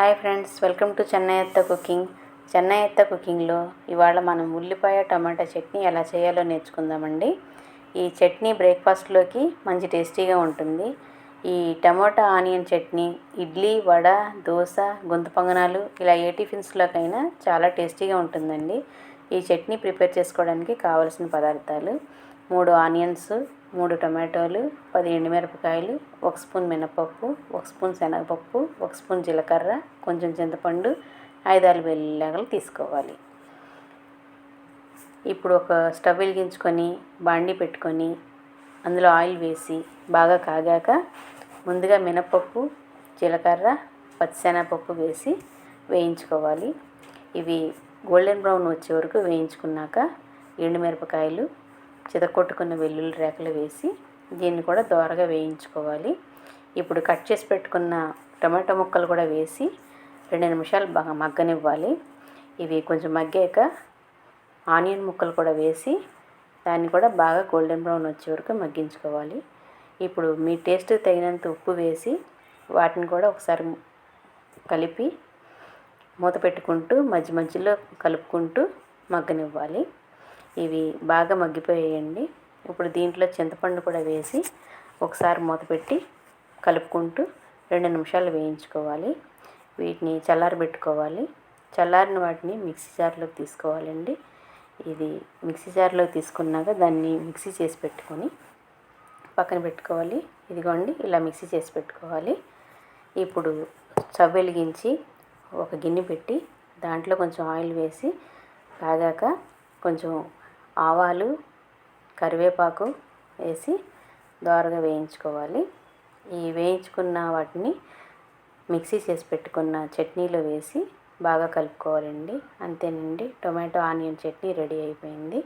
Hi friends welcome to చెన్నైత్త cooking. చెన్నైత్త కుకింగ్లో ఇవాళ మనం ఉల్లిపాయ టమాటా చట్నీ ఎలా చేయాలో నేర్చుకుందామండి. ఈ చట్నీ బ్రేక్ఫాస్ట్లోకి మంచి టేస్టీగా ఉంటుంది. ఈ టమాటా ఆనియన్ చట్నీ ఇడ్లీ వడ దోశ గుంత పొంగనాలు ఇలా ఏ టిఫిన్స్లోకైనా చాలా టేస్టీగా ఉంటుందండి. ఈ చట్నీ ప్రిపేర్ చేసుకోవడానికి కావలసిన పదార్థాలు మూడు ఆనియన్స్ మూడు టమాటోలు పది ఎండుమిరపకాయలు ఒక స్పూన్ మినపప్పు ఒక స్పూన్ శనగపప్పు ఒక స్పూన్ జీలకర్ర కొంచెం చింతపండు ఐదారు వెల్లిలాగలు తీసుకోవాలి. ఇప్పుడు ఒక స్టవ్ వెలిగించుకొని బాండి పెట్టుకొని అందులో ఆయిల్ వేసి బాగా కాగాక ముందుగా మినపప్పు జీలకర్ర పచ్చిశనగపప్పు వేసి వేయించుకోవాలి. ఇవి గోల్డెన్ బ్రౌన్ వచ్చే వరకు వేయించుకున్నాక ఎండుమిరపకాయలు చితకొట్టుకున్న వెల్లుల్లి రేకలు వేసి దీన్ని కూడా దోరగా వేయించుకోవాలి. ఇప్పుడు కట్ చేసి పెట్టుకున్న టమాటో ముక్కలు కూడా వేసి రెండు నిమిషాలు బాగా మగ్గనివ్వాలి. ఇవి కొంచెం మగ్గాక ఆనియన్ ముక్కలు కూడా వేసి దాన్ని కూడా బాగా గోల్డెన్ బ్రౌన్ వచ్చే వరకు మగ్గించుకోవాలి. ఇప్పుడు మీ టేస్ట్ తగినంత ఉప్పు వేసి వాటిని కూడా ఒకసారి కలిపి మూత పెట్టుకుంటూ మధ్య మధ్యలో కలుపుకుంటూ మగ్గనివ్వాలి. ఇవి బాగా మగ్గిపోయాయండి. ఇప్పుడు దీంట్లో చింతపండు కూడా వేసి ఒకసారి మూత పెట్టి కలుపుకుంటూ రెండు నిమిషాలు వేయించుకోవాలి. వీటిని చల్లారబెట్టుకోవాలి చల్లారిన వాటిని మిక్సీ జార్లోకి తీసుకోవాలండి. ఇది మిక్సీ జార్లో తీసుకున్నాక దాన్ని మిక్సీ చేసి పెట్టుకొని పక్కన పెట్టుకోవాలి. ఇదిగోండి ఇలా మిక్సీ చేసి పెట్టుకోవాలి. ఇప్పుడు స్టవ్ వెలిగించి ఒక గిన్నె పెట్టి దాంట్లో కొంచెం ఆయిల్ వేసి కాగాక కొంచెం ఆవాలు కరివేపాకు వేసి దోరగా వేయించుకోవాలి. ఈ వేయించుకున్న వాటిని మిక్సీ చేసి పెట్టుకున్న చట్నీలో వేసి బాగా కలుపుకోవాలండి. అంతేనండి టొమాటో ఆనియన్ చట్నీ రెడీ అయిపోయింది.